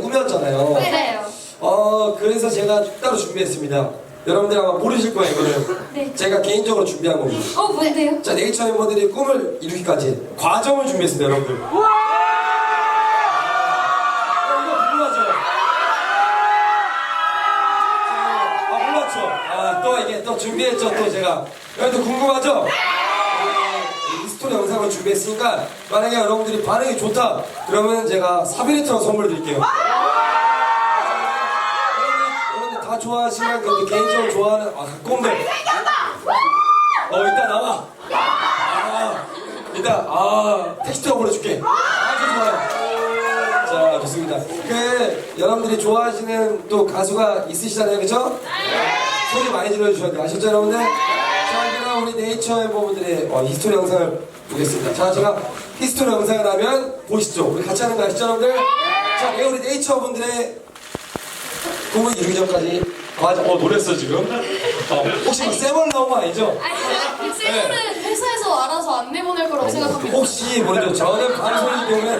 많이 꾸몄잖아요. 네. 어 그래서 제가 따로 준비했습니다. 여러분들 아마 모르실 거예요 이거는. 네. 제가 개인적으로 준비한 겁니다. 어, 뭔데요? 자 네이처 멤버들이 꿈을 이루기까지 과정을 준비했습니다 여러분들. 어, 이거 궁금하죠? 아 몰랐죠? 아 또 이게 또 준비했죠 또 제가 여러분들 궁금하죠? 이 스토리 영상을 준비했으니까 만약에 여러분들이 반응이 좋다 그러면 제가 400리터 선물 드릴게요. 좋아하시는 그 개인적으로 좋아하는 아 가까운데 어 이따 나와! 아 이따 아 텍스트로 보내줄게. 아주 좋아요. 자 좋습니다. 그 여러분들이 좋아하시는 또 가수가 있으시잖아요 그죠? 소리 많이 질러주셔야 돼요. 아셨죠 여러분들? 자 그럼 우리 네이처 멤버분들의 어, 히스토리 영상을 보겠습니다. 자 제가 히스토리 영상을 하면 보시죠. 우리 같이 하는 거 아시죠 여러분들? 자 네, 우리 네이처 분들의 꿈을 이루기 전까지 맞아 어 노랬어 지금 어, 혹시 뭐 쌤을 나온 거 아니죠? 아니, 쌤은 회사에서 알아서 안 내보낼 거라고 생각합니다. 혹시 모르죠 저는 방송이기 때문에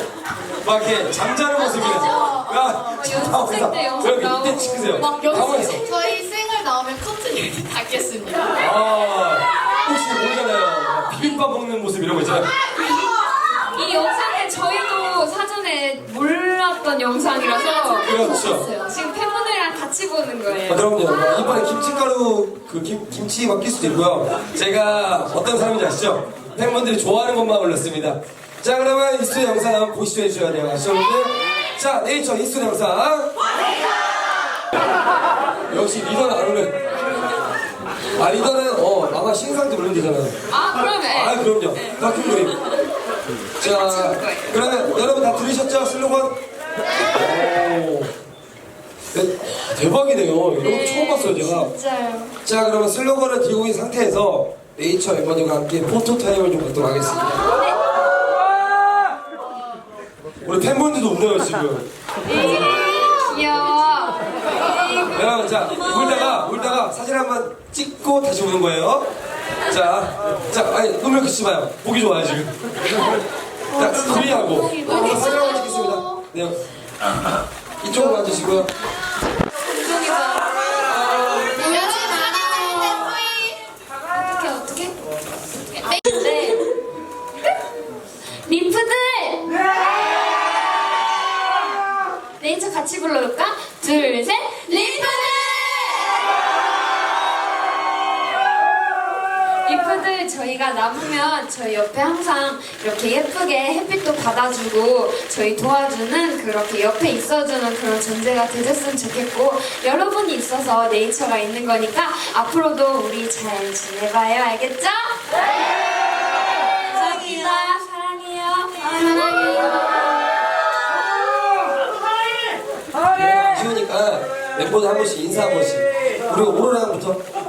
막 이렇게 잠자는 모습이에요 야 연습생 때 영상 여러분 이때. 찍으세요 막 가만히 연습생. 저희 생을 나오면 커튼 이렇게 닫겠습니다. 아 혹시 모르잖아요 비빔밥 먹는 모습 이런 거 있잖아요 이 영상은 저희도 사전에 몰랐던 영상이라서 그렇죠. 지금 같이 보는 아, 거예요. 그럼요. 이번에 김치가루 그 김, 김치가 낄 수도 있고요. 제가 어떤 사람인지 아시죠? 팬분들이 좋아하는 것만 올렸습니다. 자 그러면 히스토리 영상 한번 보시죠 해주셔야 돼요 아시죠 여러분들? 자 네이처 히스토리 영상. 역시 리더는 안 오네 아 리더는 어 아마 신상도 올리면 되잖아요. 아, 그러면. 아 그럼요. 같은 그림. 자 그러면 여러분 다 들으셨죠? 슬로건? 오 네, 대박이네요. 이런 거 처음 봤어요 제가. 진짜요. 자 그러면 슬로건을 들고 있는 상태에서 네이처 멤버들과 함께 포토 타임을 좀 갖도록 하겠습니다. 우리 팬분들도 울어요 지금. 귀여워. 여러분 자 울다가 울다가 사진 한 번 찍고 다시 오는 거예요. 자, 자 아니 눈을 그치지 마요. 보기 좋아요 지금. 자 스크린하고. 한번 사진 한번 찍겠습니다. 네 이쪽으로 앉으시고요. 어떻게 어떻게? 네. 네이처 같이 불러볼까? 둘, 셋. 저희가 남으면 저희 옆에 항상 이렇게 예쁘게 햇빛도 받아주고 저희 도와주는 그렇게 옆에 있어주는 그런 존재가 되줬으면 좋겠고 여러분이 있어서 네이처가 있는 거니까 앞으로도 우리 잘 지내봐요. 알겠죠? 감사합니다 사랑해요. 사랑해요. 쉬우니까 멤버들 한 번씩 인사 한 번씩. 그리고 오로라부터